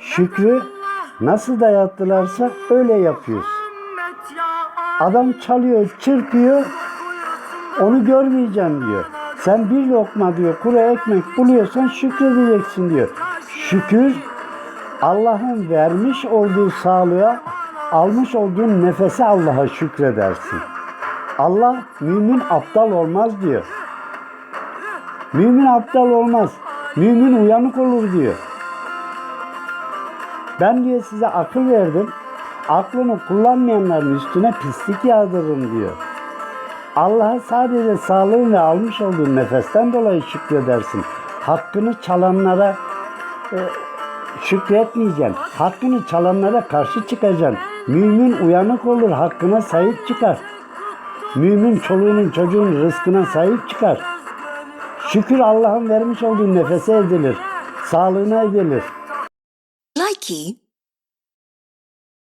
şükrü nasıl dayattılarsa öyle yapıyoruz. Adam çalıyor, çırpıyor, onu görmeyeceğim diyor. Sen bir lokma diyor, kuru ekmek buluyorsan şükredeceksin diyor. Şükür, Allah'ın vermiş olduğu sağlığa, almış olduğun nefese Allah'a şükredersin. Allah mümin aptal olmaz diyor. Mümin aptal olmaz. Mümin uyanık olur diyor. Ben diye size akıl verdim. Aklını kullanmayanların üstüne pislik yağdırırım diyor. Allah'a sadece sağlığın ve almış olduğun nefesten dolayı şükredersin. Hakkını çalanlara e, şükretmeyeceksin. Hakkını çalanlara karşı çıkacaksın. Mümin uyanık olur, hakkına sahip çıkar. Mümin çoluğunun çocuğun rızkına sahip çıkar. Şükür Allah'ın vermiş olduğu nefese edilir. Sağlığına edilir. Nike.